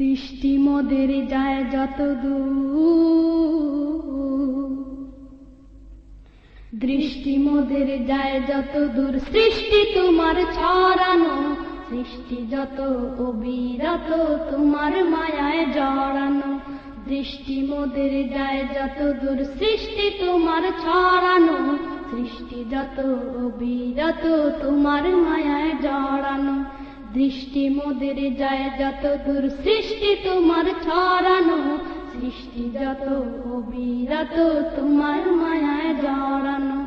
দৃষ্টি মোদের যায় যত দৃষ্টি মোদের যায় যত দূর সৃষ্টি তোমার ছড়ানো। সৃষ্টি যত অবিরত, তোমার মায়ায় জড়ানো। দৃষ্টি মোদের যায় যত দূর সৃষ্টি তোমার ছড়ানো। সৃষ্টি যত অবিরত, তোমার মায়ায় জড়ানো। দৃষ্টি মোদের যায় যত দূর, সৃষ্টি তোমার ছড়ানো, সৃষ্টি যত অবিরত, তোমার মায়ায় জড়ানো।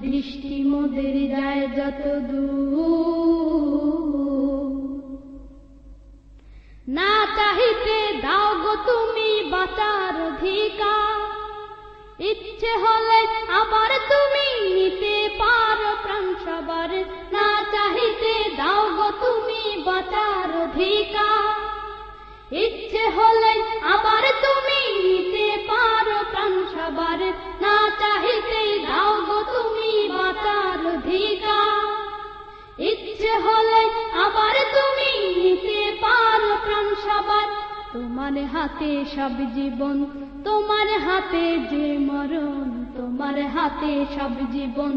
দৃষ্টি মোদের যায় যত দূর। না চাহিতে দাও গো তুমি বাঁচার অধিকার। ইচ্ছে হলে আবার তুমি ইচ্ছে হলে আবার তুমি নিতে পারো প্রাণ সবার। না চাহিতে দাও গো তুমি বাঁচার অধিকার ইচ্ছে হলে আবার তুমি নিতে পারো প্রাণ সবার। তোমার হাতে সব জীবন, তোমার হাতে যে মরণ, তোমার হাতে সব জীবন,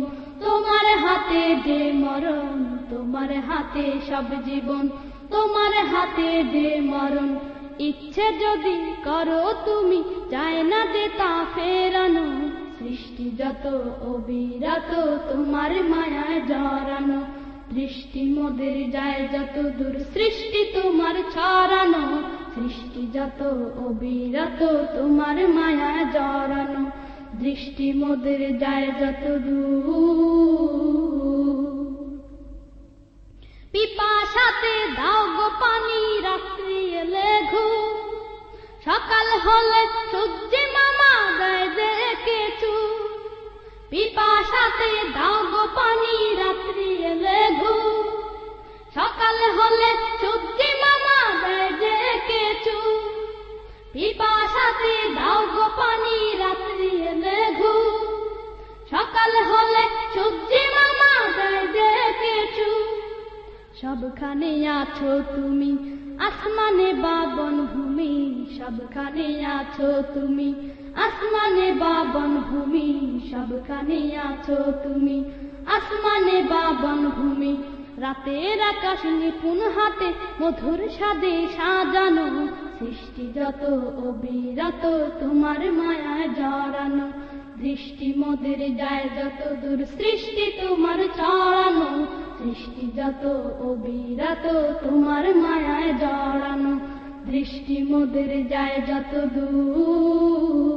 তোমার হাতে যে মরণ, তোমার হাতে সব জীবন, তোমার হাতে যে মরণ, ইচ্ছে যদি করো তুমি চায় না যে তা ফেরানো। সৃষ্টি যত অবিরত, তোমার মায়ায় জড়ানো। দৃষ্টি মোদের যায় যত দূর, সৃষ্টি তোমার ছড়ানো। সৃষ্টি যত অবিরত, তোমার মায়া জড়ানো। দৃষ্টি মোদের যায় যত দূর। পিপাসাতে দাও সকাল হলে সূর্যে মামা দেয় কেচু পিপাসাতে দাও গো পানি, রাত্রি এলে ঘুম সকাল হলে সূর্যে মামা দেয় কেচু পিপাসাতে দাও গো পানি, রাত্রি এলে ঘুম সকাল হলে সূর্যে মামা দেয় কেচু সবখানে আছো তুমি আসমানে বাবন ভূমি, সবখানে আছো তুমি। আসমানে বাবন ভূমি, সবখানে আছো তুমি। আসমানে বাবন ভূমি, রাতের আকাশ নিপুণ হাতে মধুর স্বাদে সাজানো। সৃষ্টি যত অবিরত, তোমার মায়া জড়ানো। দৃষ্টি মোদের যায় যত দূর সৃষ্টি তোমার ছড়ানো সৃষ্টি যত অবিরত তোমার মায়ায় জড়ানো দৃষ্টি মোদের যায় যত দূর